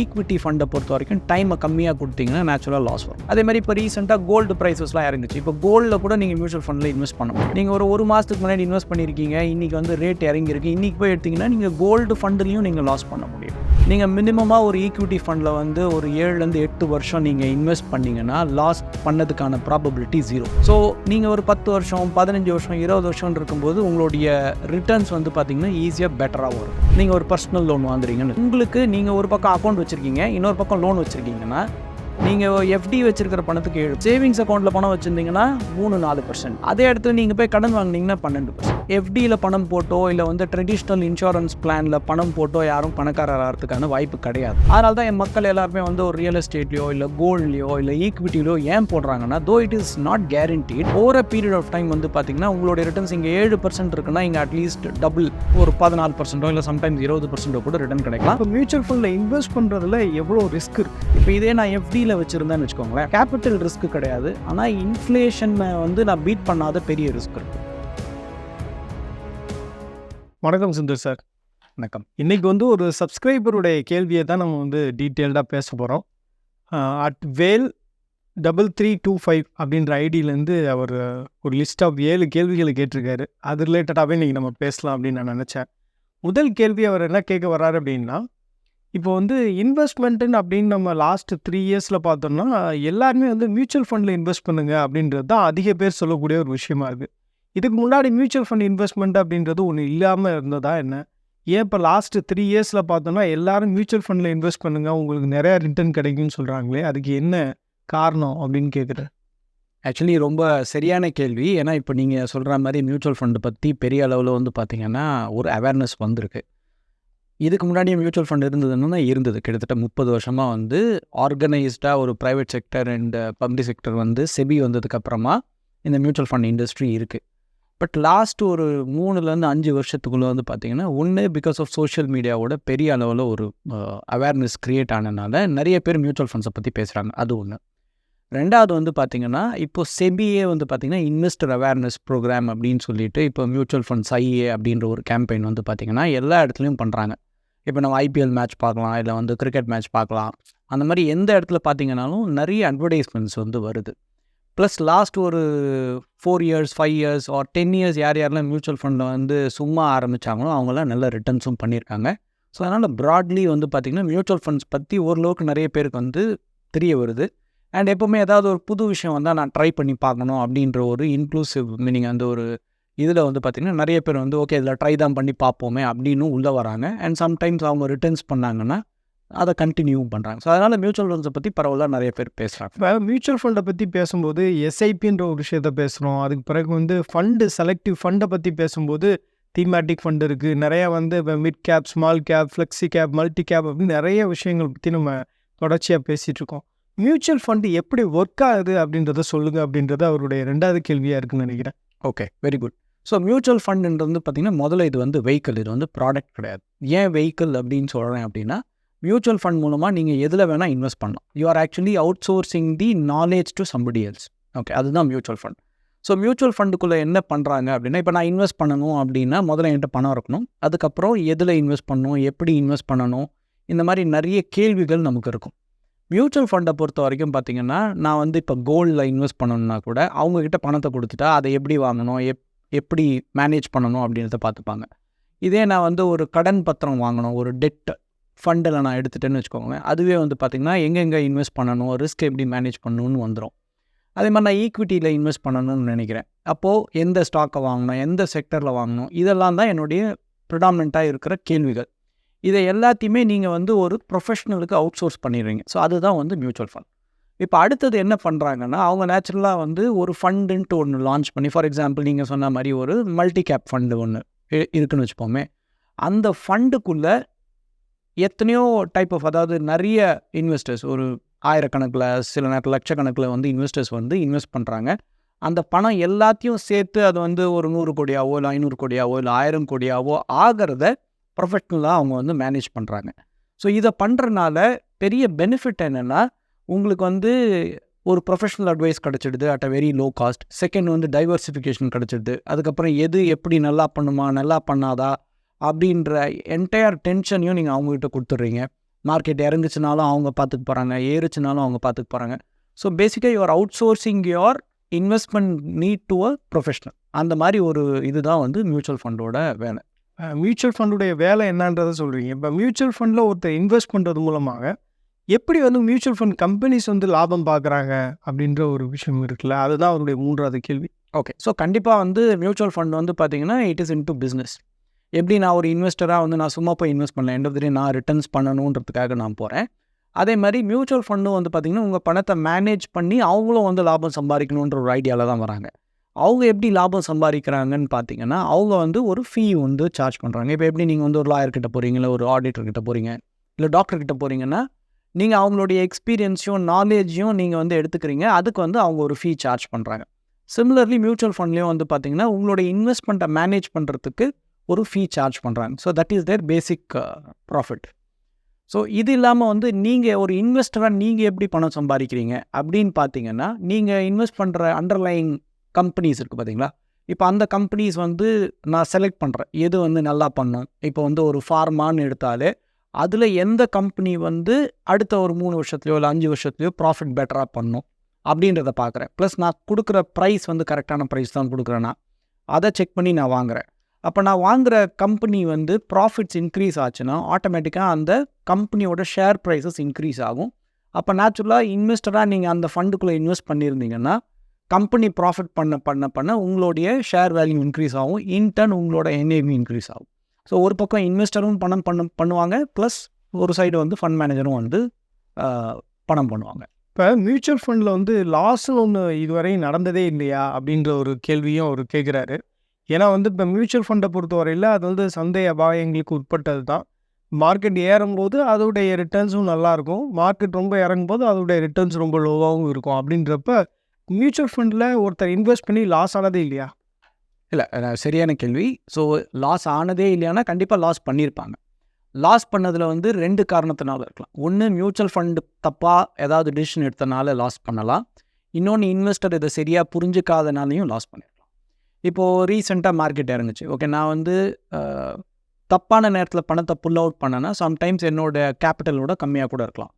Equity ஃபண்டை பொறுத்த வரைக்கும் டைமை கம்மியாக கொடுத்தீங்கன்னா நேச்சுரலாக லாஸ் வரும். அதே மாதிரி இப்போ ரீசெண்டாக கோல்டு ப்ரைஸஸ்லாம் இறங்குச்சு. இப்போ கோல்டில் கூட நீங்கள் மியூச்சுவல் ஃபண்டில் இன்வெஸ்ட் பண்ண முடியும். நீங்கள் ஒரு ஒரு மாதத்துக்கு முன்னாடி இன்வெஸ்ட் பண்ணியிருக்கீங்க இன்றைக்கி வந்து ரேட் இறங்கியிருக்கு. இன்றைக்கி போய் எடுத்தீங்கன்னா நீங்கள் கோல்டு ஃபண்டுலையும் நீங்கள் லாஸ் பண்ண முடியும். நீங்கள் மினிமமாக ஒரு ஈக்விட்டி ஃபண்டில் வந்து ஒரு ஏழுலேருந்து எட்டு வருஷம் நீங்கள் இன்வெஸ்ட் பண்ணிங்கன்னா லாஸ் பண்ணதுக்கான ப்ராபபிலிட்டி ஜீரோ ஸோ நீங்கள் ஒரு பத்து வருஷம் பதினஞ்சு வருஷம் இருபது வருஷம் இருக்கும்போது உங்களுடைய ரிட்டர்ன்ஸ் வந்து பார்த்தீங்கன்னா ஈஸியாக பெட்டராக வரும். நீங்கள் ஒரு பர்சனல் லோன் வாங்குறீங்கன்னு. உங்களுக்கு நீங்கள் ஒரு பக்கம் அக்கௌண்ட் வச்சுருக்கீங்க இன்னொரு பக்கம் லோன் வச்சுருக்கீங்கன்னா நீங்கள் எஃப்டி வச்சிருக்கிற பணத்துக்கு ஏழு சேவிங்ஸ் அக்கௌண்ட்டில் பணம் வச்சுருந்தீங்கன்னா மூணு நாலு பர்சன்ட் அதே இடத்துல நீங்கள் போய் கடன் வாங்குனீங்கன்னா பன்னெண்டு பர்சன்ட் எஃப்டியில் பணம் போட்டோ இல்லை வந்து ட்ரெடிஷ்னல் இன்சூரன்ஸ் பிளானில் பணம் போட்டோ யாரும் பணக்காரர் ஆகிறதுக்கான வாய்ப்பு கிடையாது. அதனால தான் என் மக்கள் எல்லாருமே வந்து ஒரு ரியல் எஸ்டேட்லையோ இல்லை கோல்ட்லையோ இல்லை ஈக்விட்டிலையோ ஏன் போடுறாங்கன்னா though it is not guaranteed over period of time வந்து பார்த்தீங்கன்னா உங்களுடைய ரிட்டர்ன்ஸ் இங்கே ஏழு பர்சன்ட் இருக்குன்னா இங்கே அட்லீஸ்ட் டபுள் ஒரு பதினாலு பர்சன்ட்டோ இல்லை சம்டைம்ஸ் இருபது பர்சன்ட்டோ கூட ரிட்டர்ன் கிடைக்கலாம். இப்போ மியூச்சுவல் ஃபண்டில் இன்வெஸ்ட் பண்ணுறதுல எவ்வளோ ரிஸ்க் இருக்குது இப்போ இதே நான் எஃப்டியில் வச்சுருந்தேன்னு வச்சுக்கோங்களேன். கேபிட்டல் ரிஸ்க் கிடையாது. ஆனால் இன்ஃப்ளேஷனை வந்து நான் பீட் பண்ணாத பெரிய ரிஸ்க் இருக்கு. வணக்கம் சுந்தர் சார் வணக்கம். இன்னைக்கு வந்து ஒரு சப்ஸ்கிரைபருடைய கேள்வியை தான் நம்ம வந்து டீட்டெயில்டாக பேச போகிறோம் at Vel double three two five அப்படின்ற ஐடியிலேருந்து அவர் ஒரு லிஸ்ட் ஆஃப் ஏழு கேள்விகளை கேட்டிருக்காரு. அது ரிலேட்டடாகவே இன்றைக்கி நம்ம பேசலாம் அப்படின்னு நான் நினச்சேன். முதல் கேள்வி அவர் என்ன கேட்க வர்றாரு அப்படின்னா இப்போ வந்து இன்வெஸ்ட்மெண்ட்டுன்னு அப்படின்னு நம்ம லாஸ்ட் த்ரீ இயர்ஸில் பார்த்தோம்னா எல்லாருமே வந்து மியூச்சுவல் ஃபண்டில் இன்வெஸ்ட் பண்ணுங்க அப்படின்றது தான் அதிக பேர் சொல்லக்கூடிய ஒரு விஷயமா இருக்குது இதுக்கு முன்னாடி மியூச்சுவல் ஃபண்ட் இன்வெஸ்ட்மெண்ட் அப்படின்றது ஒன்று இல்லாமல் இருந்ததா என்ன? ஏன் இப்போ லாஸ்ட் த்ரீ இயர்ஸில் பார்த்தோம்னா எல்லாரும் மியூச்சுவல் ஃபண்டில் இன்வெஸ்ட் பண்ணுங்க உங்களுக்கு நிறையா ரிட்டர்ன் கிடைக்கும்னு சொல்கிறாங்களே அதுக்கு என்ன காரணம் அப்படின்னு கேட்குறேன் ஆக்சுவலி ரொம்ப சரியான கேள்வி. ஏன்னா இப்போ நீங்கள் சொல்கிற மாதிரி மியூச்சுவல் ஃபண்டு பற்றி பெரிய அளவில் வந்து பார்த்திங்கன்னா ஒரு அவேர்னஸ் வந்திருக்கு. இதுக்கு முன்னாடியே மியூச்சுவல் ஃபண்ட் இருந்ததுன்னா இருந்தது. கிட்டத்தட்ட முப்பது வருஷமாக வந்து ஆர்கனைஸ்டாக ஒரு private sector and public sector வந்து செபி வந்ததுக்கப்புறமா இந்த மியூச்சுவல் ஃபண்ட் இண்டஸ்ட்ரி இருக்குது பட் லாஸ்ட் ஒரு மூணுலேருந்து அஞ்சு வருஷத்துக்குள்ளே வந்து பார்த்திங்கன்னா ஒன்று பிகாஸ் ஆஃப் சோஷியல் மீடியாவோட பெரிய அளவில் ஒரு அவேர்னஸ் க்ரியேட் ஆனதுனால நிறைய பேர் மியூச்சுவல் ஃபண்ட்ஸை பற்றி பேசுகிறாங்க அது ஒன்று ரெண்டாவது வந்து பார்த்திங்கன்னா இப்போ செபியே வந்து பார்த்திங்கன்னா இன்வெஸ்டர் அவேர்னஸ் ப்ரோக்ராம் அப்படின்னு சொல்லிட்டு இப்போ மியூச்சுவல் ஃபண்ட்ஸ் ஐஏ அப்படின்ற ஒரு கேம்பெயின் வந்து பார்த்தீங்கன்னா எல்லா இடத்துலையும் பண்ணுறாங்க இப்போ நம்ம ஐபிஎல் மேட்ச் பார்க்கலாம் இல்லை வந்து கிரிக்கெட் மேட்ச் பார்க்கலாம். அந்த மாதிரி எந்த இடத்துல பார்த்தீங்கன்னாலும் நிறைய அட்வர்டைஸ்மெண்ட்ஸ் வந்து வருது. ப்ளஸ் லாஸ்ட் ஒரு four years five years or ten years யார் யாரெல்லாம் மியூச்சுவல் ஃபண்டில் வந்து சும்மா ஆரம்பித்தாங்களோ அவங்களாம் நல்ல ரிட்டர்ன்ஸும் பண்ணியிருக்காங்க. ஸோ அதனால் ப்ராட்லி வந்து பார்த்திங்கன்னா மியூச்சுவல் ஃபண்ட்ஸ் பற்றி ஓரளவுக்கு நிறைய பேருக்கு வந்து தெரிய வருது. அண்ட் எப்போவுமே ஏதாவது ஒரு புது விஷயம் வந்தால் நான் ட்ரை பண்ணி பார்க்கணும் அப்படின்ற ஒரு இன்க்ளூசிவ் மீனிங் அந்த ஒரு இதில் வந்து பார்த்திங்கன்னா நிறைய பேர் வந்து ஓகே இதில் ட்ரை தான் பண்ணி பார்ப்போமே அப்படின்னு உள்ளே வராங்க. அண்ட் சம்டைம்ஸ் அவங்க ரிட்டர்ன்ஸ் பண்ணாங்கன்னா அதை கண்டினியூ பண்ணுறாங்க ஸோ அதனால் மியூச்சுவல் ஃபண்ட்ஸை பற்றி பரவாயில்ல நிறைய பேர் பேசுகிறாங்க இப்போ மியூச்சுவல் ஃபண்டை பற்றி பேசும்போது எஸ்ஐபின்ற ஒரு விஷயத்த பேசுகிறோம் அதுக்கு பிறகு வந்து ஃபண்டு செலக்டிவ் ஃபண்டை பற்றி பேசும்போது தீமேட்டிக் ஃபண்ட் இருக்குது நிறையா வந்து இப்போ mid cap small cap flexi cap multi cap அப்படின்னு நிறைய விஷயங்கள் பற்றி நம்ம தொடர்ச்சியாக பேசிகிட்ருக்கோம் மியூச்சுவல் ஃபண்டு எப்படி ஒர்க் ஆகுது அப்படின்றத சொல்லுங்க அப்படின்றது அவருடைய ரெண்டாவது கேள்வியாக இருக்குன்னு நினைக்கிறேன். Okay very good so mutual ஃபண்டுன்றது வந்து பார்த்திங்கன்னா முதல்ல இது வந்து வெஹிக்கிள் இது வந்து ப்ராடக்ட் கிடையாது. ஏன் வெஹிக்கிள் அப்படின்னு சொல்கிறேன் அப்படின்னா மியூச்சுவல் ஃபண்ட் மூலமாக நீங்கள் எதில் வேணால் இன்வெஸ்ட் பண்ணலாம். You are actually outsourcing the knowledge to somebody else okay அதுதான் மியூச்சுவல் ஃபண்ட் ஸோ மியூச்சுவல் ஃபண்டுக்குள்ளே என்ன பண்ணுறாங்க அப்படின்னா இப்போ நான் இன்வெஸ்ட் பண்ணணும் அப்படின்னா முதல்ல என்கிட்ட பணம் இருக்கணும். அதுக்கப்புறம் எதில் இன்வெஸ்ட் பண்ணணும் எப்படி இன்வெஸ்ட் பண்ணணும் இந்த மாதிரி நிறைய கேள்விகள் நமக்கு இருக்கும். மியூச்சுவல் ஃபண்டை பொறுத்த வரைக்கும் பார்த்தீங்கன்னா நான் வந்து இப்போ கோல்டில் இன்வெஸ்ட் பண்ணணும்னா கூட அவங்கக்கிட்ட பணத்தை கொடுத்துட்டா அதை எப்படி வாங்கணும் எப் எப்படி மேனேஜ் பண்ணணும் அப்படின்றத பார்த்துப்பாங்க இதே நான் வந்து ஒரு கடன் பத்திரம் வாங்கணும் ஒரு டெட் ஃபண்டில் நான் எடுத்துட்டேன்னு வச்சுக்கோங்களேன் அதுவே வந்து பார்த்திங்கன்னா எங்கெங்கே இன்வெஸ்ட் பண்ணணும் ரிஸ்க் எப்படி மேனேஜ் பண்ணணும்னு வந்துடும் அதே மாதிரி நான் ஈக்விட்டியில் இன்வெஸ்ட் பண்ணணும்னு நினைக்கிறேன். அப்போது எந்த ஸ்டாக்கை வாங்கணும் எந்த செக்டரில் வாங்கணும் இதெல்லாம் தான் என்னுடைய ப்ரிடாமினண்ட்டாக இருக்கிற கேள்விகள். இதை எல்லாத்தையுமே நீங்கள் வந்து ஒரு ப்ரொஃபஷ்னலுக்கு அவுட் சோர்ஸ் பண்ணிடுறீங்க. ஸோ அதுதான் வந்து மியூச்சுவல் ஃபண்ட் இப்போ அடுத்தது என்ன பண்ணுறாங்கன்னா அவங்க நேச்சுரலாக வந்து ஒரு ஃபண்டுன்ட்டு ஒன்று லான்ச் பண்ணி ஃபார் எக்ஸாம்பிள் நீங்கள் சொன்ன மாதிரி ஒரு மல்டி கேப் ஃபண்டு ஒன்று இருக்குன்னு வச்சுப்போமே அந்த ஃபண்டுக்குள்ளே எத்தனையோ டைப் ஆஃப் அதாவது நிறைய இன்வெஸ்டர்ஸ் ஒரு ஆயிரக்கணக்கில் சில நேரத்தில் லட்சக்கணக்கில் வந்து இன்வெஸ்டர்ஸ் வந்து இன்வெஸ்ட் பண்ணுறாங்க அந்த பணம் எல்லாத்தையும் சேர்த்து அது வந்து ஒரு நூறு கோடியாவோ இல்லை ஐநூறு கோடியாவோ இல்லை ஆயிரம் கோடியாவோ ஆகிறத ப்ரொஃபஷ்னலாக அவங்க வந்து மேனேஜ் பண்ணுறாங்க ஸோ இதை பண்ணுறனால பெரிய பெனிஃபிட் என்னென்னா உங்களுக்கு வந்து ஒரு professional advice கிடச்சிடுது at a very low cost. Second வந்து டைவர்சிஃபிகேஷன் கிடச்சிடுது. அதுக்கப்புறம் எது எப்படி நல்லா பண்ணுமா நல்லா பண்ணாதா அப்படின்ற என்டையர் டென்ஷனையும் நீங்கள் அவங்ககிட்ட கொடுத்துட்றீங்க. மார்க்கெட் இறங்குச்சுனாலும் அவங்க பார்த்துக்க போகிறாங்க ஏறுச்சுனாலும் அவங்க பார்த்துக்க போகிறாங்க ஸோ பேசிக்காக your outsourcing your investment need to a professional அந்த மாதிரி ஒரு இதுதான் வந்து மியூச்சுவல் ஃபண்டோட வேலை. மியூச்சுவல் ஃபண்டுடைய வேலை என்னன்றதை சொல்கிறீங்க இப்போ மியூச்சுவல் ஃபண்டில் ஒருத்தர் இன்வெஸ்ட் பண்ணுறது மூலமாக எப்படி வந்து மியூச்சுவல் ஃபண்ட் கம்பெனிஸ் வந்து லாபம் பார்க்குறாங்க அப்படின்ற ஒரு விஷயம் இருக்குல்ல? அதுதான் அவருடைய மூன்றாவது கேள்வி. ஓகே ஸோ கண்டிப்பாக வந்து மியூச்சுவல் ஃபண்ட் வந்து பார்த்தீங்கன்னா it is into business எப்படி நான் ஒரு இன்வெஸ்டராக வந்து நான் சும்மா போய் இன்வெஸ்ட் பண்ணல எண்ட் ஆஃப் தி நான் ரிட்டர்ன்ஸ் பண்ணணுன்றதுக்காக நான் போகிறேன் அதே மாதிரி மியூச்சுவல் ஃபண்டும் வந்து பார்த்திங்கன்னா உங்கள் பணத்தை மேனேஜ் பண்ணி அவங்களும் வந்து லாபம் சம்பாதிக்கணுன்ற ஒரு ஐடியாவில் தான் வராங்க. அவங்க எப்படி லாபம் சம்பாதிக்கிறாங்கன்னு பார்த்தீங்கன்னா அவங்க வந்து ஒரு ஃபீ வந்து சார்ஜ் பண்ணுறாங்க இப்போ எப்படி நீங்கள் வந்து ஒரு லாயர் கிட்ட போகிறீங்க இல்லை ஒரு ஆடிட்டர் கிட்ட போகிறீங்க இல்லை டாக்டர் கிட்ட போகிறீங்கன்னா நீங்கள் அவங்களுடைய எக்ஸ்பீரியன்ஸையும் நாலேஜையும் நீங்கள் வந்து எடுத்துக்கிறீங்க. அதுக்கு வந்து அவங்க ஒரு ஃபீ சார்ஜ் பண்ணுறாங்க சிமிலர்லி மியூச்சுவல் ஃபண்ட்லேயும் வந்து பார்த்தீங்கன்னா உங்களுடைய இன்வெஸ்ட்மெண்ட்டை மேனேஜ் பண்ணுறதுக்கு ஒரு ஃபீ சார்ஜ் பண்ணுறாங்க so that is their basic profit so இது இல்லாமல் வந்து நீங்கள் ஒரு இன்வெஸ்டராக நீங்கள் எப்படி பணம் சம்பாதிக்கிறீங்க அப்படின்னு பார்த்தீங்கன்னா நீங்கள் இன்வெஸ்ட் பண்ணுற அண்டர்லைங் கம்பெனிஸ் இருக்குது பார்த்தீங்களா இப்போ அந்த கம்பெனிஸ் வந்து நான் செலக்ட் பண்ணுறேன் எது வந்து நல்லா பண்ணும் இப்போ வந்து ஒரு ஃபார்மான்னு எடுத்தாலே அதில் எந்த கம்பெனி வந்து அடுத்த ஒரு மூணு வருஷத்துலையோ இல்லை அஞ்சு வருஷத்துலையோ ப்ராஃபிட் பெட்டராக பண்ணும் அப்படின்றத பார்க்குறேன் ப்ளஸ் நான் கொடுக்குற ப்ரைஸ் வந்து கரெக்டான ப்ரைஸ் தான் கொடுக்குறேன்னா அதை செக் பண்ணி நான் வாங்குறேன். அப்போ நான் வாங்குகிற கம்பெனி வந்து ப்ராஃபிட்ஸ் இன்க்ரீஸ் ஆச்சுன்னா ஆட்டோமேட்டிக்காக அந்த கம்பெனியோட ஷேர் ப்ரைஸஸ் இன்க்ரீஸ் ஆகும். அப்போ நேச்சுரலாக இன்வெஸ்டராக நீங்கள் அந்த ஃபண்டுக்குள்ளே இன்வெஸ்ட் பண்ணியிருந்தீங்கன்னா கம்பெனி ப்ராஃபிட் பண்ண பண்ண பண்ண உங்களுடைய ஷேர் வேல்யூ இன்க்ரீஸ் ஆகும். இன்டர்ன் உங்களோட என்ஏவி இன்க்ரீஸ் ஆகும். ஸோ ஒரு பக்கம் இன்வெஸ்டரும் பணம் பண்ண பண்ணுவாங்க. ப்ளஸ் ஒரு சைடு வந்து ஃபண்ட் மேனேஜரும் வந்து பணம் பண்ணுவாங்க. இப்போ மியூச்சுவல் ஃபண்டில் வந்து லாஸ்ன்னு ஒன்று இதுவரையும் நடந்ததே இல்லையா? அப்படின்ற ஒரு கேள்வியும் அவர் கேட்குறாரு ஏன்னா வந்து இப்போ மியூச்சுவல் ஃபண்டை பொறுத்தவரையில் அது வந்து சந்தை அபாயங்களுக்கு உட்பட்டது தான் மார்க்கெட் ஏறும்போது அதோடைய ரிட்டர்ன்ஸும் நல்லாயிருக்கும் மார்க்கெட் ரொம்ப இறங்கும்போது அதோடைய ரிட்டர்ன்ஸ் ரொம்ப லோவாகவும் இருக்கும். அப்படின்றப்ப மியூச்சுவல் ஃபண்டில் ஒருத்தர் இன்வெஸ்ட் பண்ணி லாஸ் ஆனதே இல்லையா? இல்லை சரியான கேள்வி. ஸோ லாஸ் ஆனதே இல்லையானா கண்டிப்பாக லாஸ் பண்ணியிருப்பாங்க லாஸ் பண்ணதில் வந்து ரெண்டு காரணத்தினால இருக்கலாம். ஒன்று மியூச்சுவல் ஃபண்டு தப்பாக ஏதாவது டிசிஷன் எடுத்தனால லாஸ் பண்ணலாம். இன்னொன்று இன்வெஸ்டர் இதை சரியாக புரிஞ்சுக்காதனாலையும் லாஸ் பண்ணிருக்கலாம். இப்போது ரீசெண்டாக மார்க்கெட் இறங்குச்சு. ஓகே நான் வந்து தப்பான நேரத்தில் பணத்தை புல் அவுட் பண்ணேன்னா சம்டைம்ஸ் என்னோடய கேபிட்டலோட கம்மியாக கூட இருக்கலாம்.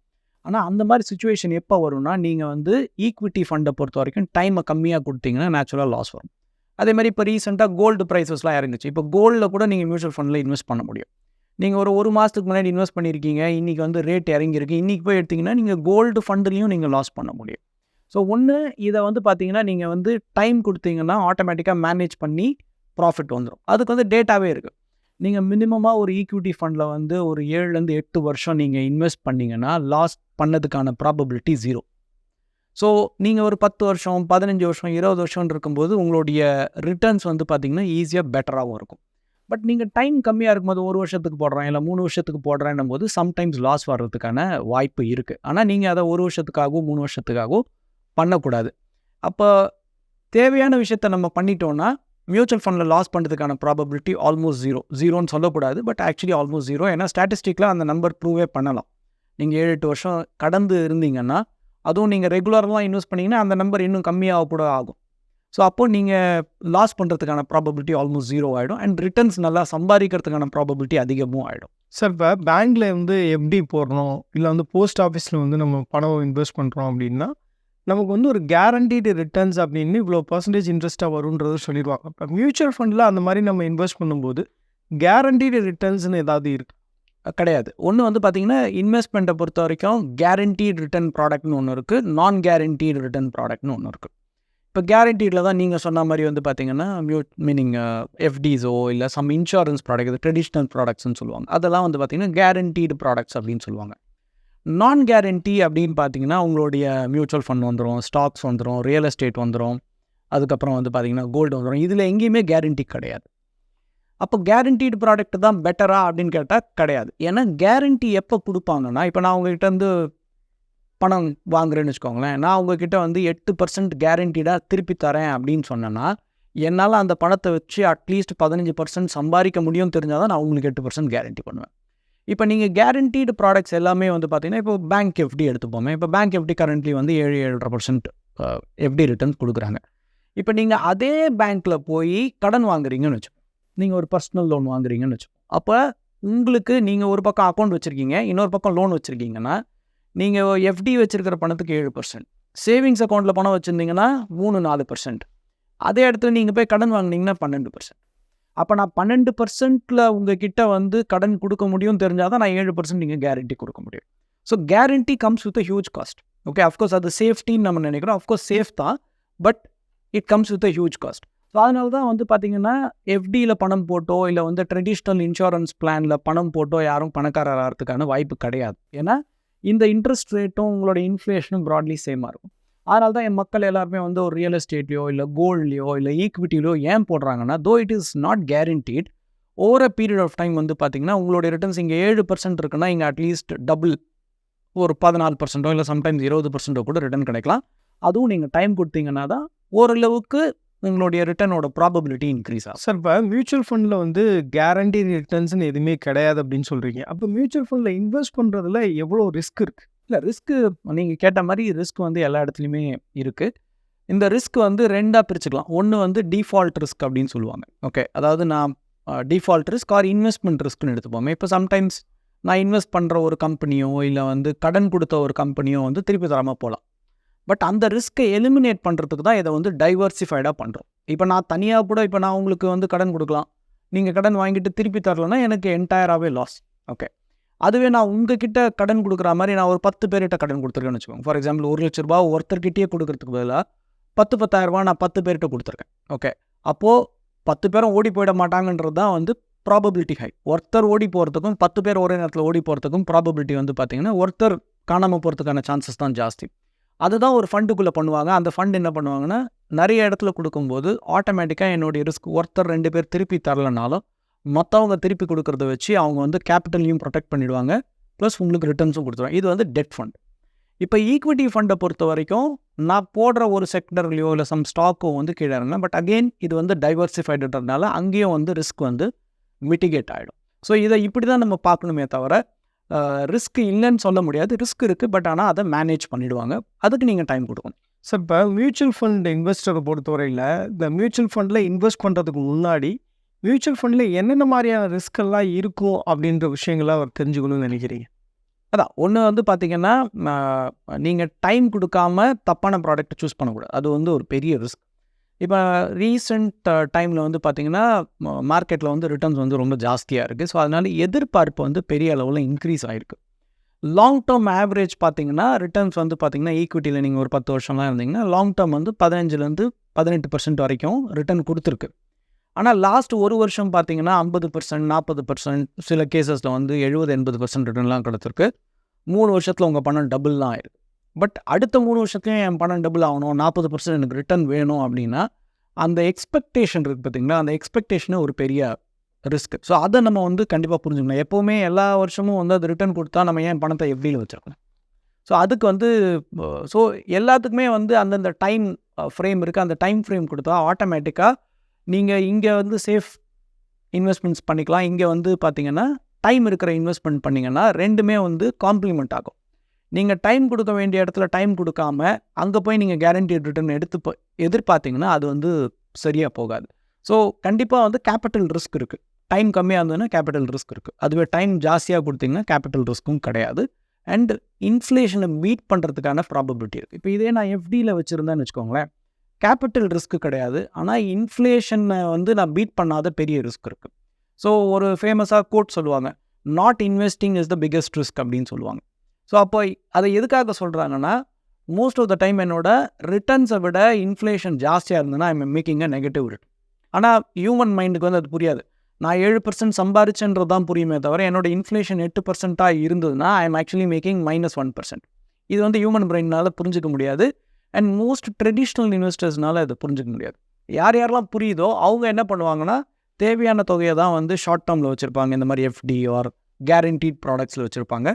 ஆனால் அந்த மாதிரி சுச்சுவேஷன் எப்போ வரும்னா நீங்கள் வந்து ஈக்விட்டி ஃபண்டை பொறுத்த வரைக்கும் டைமை கம்மியாக கொடுத்தீங்கன்னா நேச்சுரலாக லாஸ் வரும். அதே மாதிரி இப்போ ரீசெண்டாக கோல்டு ப்ரைஸஸ்லாம் இறங்குச்சு இப்போ கோல்டில் கூட நீங்கள் மியூச்சுவல் ஃபண்டில் இன்வெஸ்ட் பண்ண முடியும். நீங்கள் ஒரு ஒரு மாதத்துக்கு முன்னாடி இன்வெஸ்ட் பண்ணியிருக்கீங்க. இன்றைக்கி வந்து ரேட் இறங்கியிருக்கு. இன்றைக்கி போய் எடுத்திங்கன்னா நீங்கள் கோல்டு ஃபண்டுலேயும் நீங்கள் லாஸ் பண்ண முடியும். ஸோ ஒன்று இதை வந்து பார்த்தீங்கன்னா நீங்கள் வந்து டைம் கொடுத்தீங்கன்னா ஆட்டோமேட்டிக்காக மேனேஜ் பண்ணி ப்ராஃபிட் வந்துடும் அதுக்கு வந்து டேட்டாவே இருக்குது நீங்கள் மினிமமாக ஒரு ஈக்விட்டி ஃபண்டில் வந்து ஒரு ஏழுலேருந்து எட்டு வருஷம் நீங்கள் இன்வெஸ்ட் பண்ணிங்கன்னா லாஸ்ட் பண்ணதுக்கான ப்ராபபிலிட்டி ஜீரோ ஸோ நீங்கள் ஒரு பத்து வருஷம் பதினஞ்சு வருஷம் இருபது வருஷம்னு இருக்கும்போது உங்களுடைய ரிட்டர்ன்ஸ் வந்து பார்த்திங்கன்னா ஈஸியாக பெட்டராகவும் இருக்கும். பட் நீங்கள் டைம் கம்மியாக இருக்கும்போது ஒரு வருஷத்துக்கு போடுறேன் இல்லை மூணு வருஷத்துக்கு போடுறேன்னும் போது சம்டைம்ஸ் லாஸ் வர்றதுக்கான வாய்ப்பு இருக்குது ஆனால் நீங்கள் அதை ஒரு வருஷத்துக்காகவும் மூணு வருஷத்துக்காகவும் பண்ணக்கூடாது. அப்போ தேவையான விஷயத்த நம்ம பண்ணிட்டோன்னா மியூச்சுவல் ஃபண்டில் லாஸ் பண்ணுறதுக்கான ப்ராபபிலிட்டி ஆல்மோஸ்ட் ஜீரோ ஜீரோன்னு சொல்லக்கூடாது பட் ஆக்சுவலி ஆல்மோஸ்ட் ஜீரோ ஏன்னா ஸ்டாட்டிஸ்டிக்கில் அந்த நம்பர் ப்ரூவே பண்ணலாம். நீங்கள் ஏழு எட்டு வருஷம் கடந்து இருந்தீங்கன்னா அதுவும் நீங்கள் ரெகுலராக இன்வெஸ்ட் பண்ணிங்கன்னா அந்த நம்பர் இன்னும் கம்மியாக கூட ஆகும். ஸோ அப்போது நீங்கள் லாஸ் பண்ணுறதுக்கான ப்ராபபிலிட்டி ஆல்மோஸ்ட் ஜீரோ ஆகிடும் அண்ட் ரிட்டர்ன்ஸ் நல்லா சம்பாதிக்கிறதுக்கான ப்ராபபிலிட்டி அதிகமும் ஆகிடும் சார் இப்போ பேங்க்கில் வந்து எப்படி போடுறோம் இல்லை வந்து போஸ்ட் ஆஃபீஸில் வந்து நம்ம பணம் இன்வெஸ்ட் பண்ணுறோம் அப்படின்னா நமக்கு வந்து ஒரு கேரண்டீடு ரிட்டர்ன்ஸ் அப்படின்னு இவ்வளோ பர்சன்டேஜ் இன்ட்ரெஸ்ட்டாக வரும்ன்றது சொல்லிடுவாங்க. இப்போ மியூச்சுவல் ஃபண்டில் அந்த மாதிரி நம்ம இன்வெஸ்ட் பண்ணும்போது கேரண்டீடு ரிட்டர்ன்ஸ்னு ஏதாவது இருக்கு? கிடையாது. ஒன்று வந்து பார்த்தீங்கன்னா இன்வெஸ்ட்மெண்ட்டை பொறுத்த வரைக்கும் கேரண்டீடு ரிட்டர்ன் ப்ராடக்ட்னு ஒன்று இருக்குது நான் கேரண்டீடு ரிட்டர்ன் ப்ராடக்ட்னு ஒன்று இருக்குது இப்போ கேரண்டீடில் தான் நீங்கள் சொன்ன மாதிரி வந்து பார்த்தீங்கன்னா மியூ மீனிங் எஃப்டிஸோ இல்லை சம் இன்சூரன்ஸ் ப்ராடக்ட் இது ட்ரெடிஷ்னல் ப்ராடக்ட்ஸ்னு சொல்லுவாங்க. அதெல்லாம் வந்து பார்த்திங்கன்னா கேரண்டீடு ப்ராடக்ட்ஸ் அப்படின்னு சொல்லுவாங்க. நான் கேரண்டி அப்படின்னு பார்த்தீங்கன்னா உங்களுடைய மியூச்சுவல் ஃபண்ட் வந்துடும் ஸ்டாக்ஸ் வந்துடும் ரியல் எஸ்டேட் வந்துடும் அதுக்கப்புறம் வந்து பார்த்தீங்கன்னா கோல்டு வந்துடும் இதில் எங்கேயுமே கேரண்டி கிடையாது. அப்போ கேரண்டீடு ப்ராடக்ட் தான் பெட்டரா அப்படின்னு கேட்டால் கிடையாது. ஏன்னா கேரண்டி எப்போ கொடுப்பாங்கன்னா இப்போ நான் உங்ககிட்ட வந்து பணம் வாங்குறேன்னு வச்சுக்கோங்களேன் நான் உங்ககிட்ட வந்து எட்டு பர்சன்ட் கேரண்டீடாக திருப்பி தரேன் அப்படின்னு சொன்னேன்னா என்னால் அந்த பணத்தை வச்சு அட்லீஸ்ட் பதினஞ்சு பர்சன்ட் சம்பாதிக்க முடியும்னு தெரிஞ்சால் தான் நான் உங்களுக்கு எட்டு பர்சன்ட் கேரண்டி பண்ணுவேன். இப்போ நீங்கள் கேரண்டீடு ப்ராடக்ட்ஸ் எல்லாமே வந்து பார்த்தீங்கன்னா இப்போ பேங்க் எஃப்டி எடுத்துப்போமே இப்போ பேங்க் எஃப்டி கரண்ட்லி வந்து ஏழு ஏழரை பர்சன்ட் எஃப்டி ரிட்டர்ன்ஸ் கொடுக்குறாங்க. இப்போ நீங்கள் அதே பேங்க்கில் போய் கடன் வாங்குறீங்கன்னு வச்சுக்கோங்க நீங்கள் ஒரு பர்சனல் லோன் வாங்குறீங்கன்னு வச்சுக்கோங்க அப்போ உங்களுக்கு நீங்கள் ஒரு பக்கம் அக்கௌண்ட் வச்சுருக்கீங்க இன்னொரு பக்கம் லோன் வச்சுருக்கீங்கன்னா நீங்கள் எஃப்டி வச்சுருக்கிற பணத்துக்கு ஏழு பர்சன்ட் சேவிங்ஸ் அக்கௌண்ட்டில் பணம் வச்சுருந்தீங்கன்னா மூணு நாலு பர்சன்ட் அதே இடத்துல நீங்கள் போய் கடன் வாங்குனீங்கன்னா பன்னெண்டு பர்சன்ட் அப்போ நான் பன்னெண்டு பர்சன்ட்டில் உங்ககிட்ட வந்து கடன் கொடுக்க முடியும் தெரிஞ்சால் தான் நான் ஏழு பர்சன்ட் நீங்கள் கேரண்டி கொடுக்க முடியும். So guarantee comes with a huge cost okay of course அது சேஃப்டின்னு நம்ம நினைக்கிறோம். அஃப்கோர்ஸ் சேஃப் தான் but it comes with a huge cost so அதனால தான் வந்து பார்த்தீங்கன்னா எஃப்டியில் பணம் போட்டோ இல்லை வந்து ட்ரெடிஷ்னல் இன்சூரன்ஸ் பிளானில் பணம் போட்டோ யாரும் பணக்காரர் ஆகிறதுக்கான வாய்ப்பு கிடையாது. ஏன்னா இந்த இன்ட்ரெஸ்ட் ரேட்டும் உங்களோட இன்ஃப்ளேஷனும் ப்ராட்லி சேமாக இருக்கும். அதனால தான் என் மக்கள் எல்லாருமே வந்து ஒரு ரியல் எஸ்டேட்லையோ இல்லை கோல்ட்லையோ இல்லை ஈக்விட்டிலையோ ஏன் போடுறாங்கன்னா though it is not guaranteed over a period of time வந்து பார்த்தீங்கன்னா உங்களுடைய ரிட்டர்ன்ஸ் இங்கே ஏழு பர்சன்ட் இருக்குன்னா இங்கே அட்லீஸ்ட் டபுள் ஒரு பதினாலு பர்சன்ட்டோ இல்லை சம்டைம்ஸ் இருபது பர்சன்ட்டோ கூட ரிட்டர்ன் கிடைக்கலாம். அதுவும் நீங்கள் டைம் கொடுத்தீங்கன்னா தான் ஓரளவுக்கு உங்களுடைய ரிட்டர்னோட ப்ராபபிலிட்டி இன்க்ரீஸ் ஆகும் சார் இப்போ மியூச்சுவல் ஃபண்டில் வந்து கேரண்டி ரிட்டர்ன்ஸ்னு எதுவுமே கிடையாது அப்படின்னு சொல்கிறீங்க அப்போ மியூச்சுவல் ஃபண்டில் இன்வெஸ்ட் பண்ணுறதுல எவ்வளோ ரிஸ்க் இருக்குது இல்லை ரிஸ்க்கு நீங்கள் கேட்ட மாதிரி ரிஸ்க் வந்து எல்லா இடத்துலையுமே இருக்குது இந்த ரிஸ்க் வந்து ரெண்டாக பிரிச்சுக்கலாம். ஒன்று வந்து டிஃபால்ட் ரிஸ்க் அப்படின்னு சொல்லுவாங்க. ஓகே அதாவது நான் டிஃபால்ட் ரிஸ்க் ஆர் இன்வெஸ்ட்மெண்ட் ரிஸ்க்னு எடுத்துப்போமே. இப்போ சம்டைம்ஸ் நான் இன்வெஸ்ட் பண்ணுற ஒரு கம்பெனியோ இல்லை வந்து கடன் கொடுத்த ஒரு கம்பெனியோ வந்து திருப்பி தராமல் போகலாம். பட் அந்த ரிஸ்க்கை எலிமினேட் பண்ணுறதுக்கு தான் இதை வந்து டைவர்சிஃபைடாக பண்ணுறோம் இப்போ நான் தனியாக கூட இப்போ நான் உங்களுக்கு வந்து கடன் கொடுக்கலாம். நீங்கள் கடன் வாங்கிட்டு திருப்பி தரலன்னா எனக்கு என்டையராகவே லாஸ் ஓகே அதுவே நான் உங்ககிட்ட கடன் கொடுக்குற மாதிரி நான் ஒரு பத்து பேர்கிட்ட கடன் கொடுத்துருக்கேன்னு வச்சுக்கோங்க. ஃபார் எக்ஸாம்பிள் ஒரு லட்ச ரூபா ஒருத்தர்கிட்டயே கொடுக்கறதுக்கு பதிலாக பத்து பத்தாயிரம் ரூபா நான் பத்து பேர்கிட்ட கொடுத்துருக்கேன். ஓகே அப்போது பத்து பேரும் ஓடி போயிட மாட்டாங்கன்றது தான் வந்து ப்ராபபிலிட்டி ஹை ஒருத்தர் ஓடி போகிறதுக்கும் பத்து பேர் ஒரே நேரத்தில் ஓடி போகிறதுக்கும் ப்ராபபிலிட்டி வந்து பார்த்தீங்கன்னா ஒருத்தர் காணாமல் போகிறதுக்கான சான்சஸ் தான் ஜாஸ்தி. அதுதான் ஒரு ஃபண்டுக்குள்ளே பண்ணுவாங்க. அந்த ஃபண்ட் என்ன பண்ணுவாங்கன்னா நிறைய இடத்துல கொடுக்கும்போது ஆட்டோமேட்டிக்காக என்னுடைய ரிஸ்க் ஒருத்தர் ரெண்டு பேர் திருப்பி தரலனாலும் மற்றவங்க திருப்பி கொடுக்குறத வச்சு அவங்க வந்து கேபிட்டலையும் ப்ரொடெக்ட் பண்ணிடுவாங்க. ப்ளஸ் உங்களுக்கு ரிட்டர்ன்ஸும் கொடுத்துருவாங்க. இது வந்து டெட் ஃபண்ட் இப்போ ஈக்விட்டி ஃபண்டை பொறுத்த வரைக்கும் நான் போடுற ஒரு செக்டர்லையோ இல்லை சம் ஸ்டாக்கோ வந்து கீழே இறங்கினா பட் அகெயின் இது வந்து டைவர்சிஃபைடுன்றதுனால அங்கேயும் வந்து ரிஸ்க் வந்து மிட்டிகேட் ஆகிடும் ஸோ இதை இப்படி தான் நம்ம பார்க்கணுமே தவிர ரிஸ்க் இல்லைன்னு சொல்ல முடியாது. ரிஸ்க் இருக்குது பட் ஆனால் அதை மேனேஜ் பண்ணிடுவாங்க. அதுக்கு நீங்கள் டைம் கொடுக்கணும். சார் இப்போ மியூச்சுவல் ஃபண்ட் இன்வெஸ்டரை பொறுத்தவரையில் இந்த மியூச்சுவல் ஃபண்டில் இன்வெஸ்ட் பண்ணுறதுக்கு முன்னாடி மியூச்சுவல் ஃபண்டில் என்னென்ன மாதிரியான ரிஸ்க் எல்லாம் இருக்கும் அப்படின்ற விஷயங்களை அவர் தெரிஞ்சுக்கணும்னு நினைக்கிறீங்க? அதான். ஒன்று வந்து பார்த்தீங்கன்னா நீங்கள் டைம் கொடுக்காம தப்பான ப்ராடக்ட் சூஸ் பண்ணக்கூடாது. அது வந்து ஒரு பெரிய ரிஸ்க். இப்போ ரீசெண்ட் டைமில் வந்து பார்த்தீங்கன்னா மார்க்கெட்டில் வந்து ரிட்டர்ன்ஸ் வந்து ரொம்ப ஜாஸ்தியாக இருக்குது ஸோ அதனால் எதிர்பார்ப்பு வந்து பெரிய அளவில் இன்க்ரீஸ் ஆகிருக்கு லாங் டேர்ம் ஆவரேஜ் பார்த்தீங்கன்னா ரிட்டர்ன்ஸ் வந்து பார்த்தீங்கன்னா ஈக்விட்டியில் நீங்கள் ஒரு பத்து வருஷம்லாம் இருந்தீங்கன்னா லாங் டேர்ம் வந்து பதினஞ்சுலேருந்து பதினெட்டு பர்சன்ட் வரைக்கும் ரிட்டர்ன் கொடுத்துருக்கு. ஆனால் லாஸ்ட் ஒரு வருஷம் பார்த்தீங்கன்னா ஐம்பது பர்சன்ட் நாற்பது பர்சன்ட் சில கேசஸில் வந்து எழுபது எண்பது பர்சன்ட் ரிட்டர்ன்லாம் கொடுத்துருக்கு மூணு வருஷத்தில் உங்கள் பணம் டபுள்லாம் ஆயிருக்கு. பட் அடுத்த மூணு வருஷத்துலையும் என் பணம் டபுள் ஆகணும் நாற்பது பர்சன்ட் எனக்கு ரிட்டர்ன் வேணும் அப்படின்னா அந்த எக்ஸ்பெக்டேஷன் இருக்குது பார்த்திங்களா அந்த எக்ஸ்பெக்டேஷனே ஒரு பெரிய ரிஸ்க் ஸோ அதை நம்ம வந்து கண்டிப்பாக புரிஞ்சுக்கணும். எப்போவுமே எல்லா வருஷமும் வந்து அது ரிட்டர்ன் கொடுத்தா நம்ம ஏன் பணத்தை எப்படியில் வச்சுருக்கணும்? ஸோ அதுக்கு வந்து ஸோ எல்லாத்துக்குமே வந்து அந்தந்த டைம் ஃப்ரேம் இருக்குது அந்த டைம் ஃப்ரேம் கொடுத்தா ஆட்டோமேட்டிக்காக நீங்கள் இங்கே வந்து சேஃப் இன்வெஸ்ட்மெண்ட்ஸ் பண்ணிக்கலாம். இங்கே வந்து பார்த்தீங்கன்னா டைம் இருக்கிற இன்வெஸ்ட்மெண்ட் பண்ணிங்கன்னா ரெண்டுமே வந்து காம்ப்ளிமெண்ட் ஆகும். நீங்கள் டைம் கொடுக்க வேண்டிய இடத்துல டைம் கொடுக்காம அங்கே போய் நீங்கள் கேரண்டி ரிட்டர்ன் எடுத்து போ எதிர்பார்த்தீங்கன்னா அது வந்து சரியாக போகாது. ஸோ கண்டிப்பாக வந்து கேபிட்டல் ரிஸ்க் இருக்குது டைம் கம்மியாக இருந்ததுன்னா கேபிட்டல் ரிஸ்க் இருக்குது அதுவே டைம் ஜாஸ்தியாக கொடுத்தீங்கன்னா கேபிட்டல் ரிஸ்க்கும் கிடையாது. அண்ட் இன்ஃப்ளேஷனை மீட் பண்ணுறதுக்கான ப்ராபபிலிட்டி இருக்குது இப்போ இதே நான் எஃப்டியில் வச்சுருந்தேன்னு வச்சுக்கோங்களேன். கேபிட்டல் ரிஸ்க்கு கிடையாது. ஆனால் இன்ஃப்ளேஷனை வந்து நான் பீட் பண்ணாத பெரிய ரிஸ்க் இருக்குது ஸோ ஒரு ஃபேமஸாக கோட் சொல்லுவாங்க not investing is the biggest risk அப்படின்னு சொல்லுவாங்க. ஸோ அப்போ அதை எதுக்காக சொல்கிறாங்கன்னா மோஸ்ட் ஆஃப் த டைம் என்னோட ரிட்டர்ன்ஸை விட இன்ஃப்ளேஷன் ஜாஸ்தியாக இருந்ததுன்னா I'm making a negative return ஆனால் ஹியூமன் மைண்டுக்கு வந்து அது புரியாது. நான் ஏழு பர்சன்ட் சம்பாரிச்சன்றது தான் புரியுமே தவிர என்னோட இன்ஃப்ளேஷன் எட்டு பர்சன்ட்டாக இருந்ததுன்னா I am actually making minus one percent இது வந்து ஹியூமன் பிரெயினால் புரிஞ்சிக்க முடியாது. அண்ட் மோஸ்ட் ட்ரெடிஷ்னல் இன்வெஸ்டர்ஸ்னால அதை புரிஞ்சிக்க முடியாது. யார் யாரெல்லாம் புரியுதோ அவங்க என்ன பண்ணுவாங்கன்னா தேவையான தொகையை தான் வந்து ஷார்ட் டேர்மில் வச்சுருப்பாங்க. இந்த மாதிரி எஃப்டி ஆர் கேரண்டீட் ப்ராடக்ட்ஸில் வச்சுருப்பாங்க.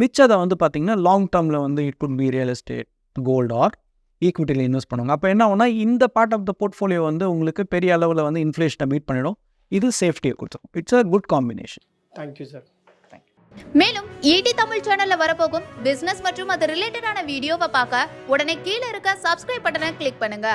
மிச்சதை வந்து பார்த்திங்கன்னா லாங் டேர்மில் வந்து it could be real estate gold or ஈக்விட்டியில் invest பண்ணுவாங்க. அப்போ என்ன ஆகும்னா இந்த பார்ட் ஆஃப் த போர்ட்ஃபோலியோ வந்து உங்களுக்கு பெரிய அளவில் வந்து இன்ஃப்ளேஷனை மீட் பண்ணிடும். இது சேஃப்டியை கொடுத்துரும். It's a good combination thank you sir மேலும் ஈடி தமிழ் சேனல்ல வரப்போகும் பிசினஸ் மற்றும் அது ரிலேட்டடான வீடியோவை பார்க்க உடனே கீழே இருக்க சப்ஸ்கிரைப் பட்டனை கிளிக் பண்ணுங்க.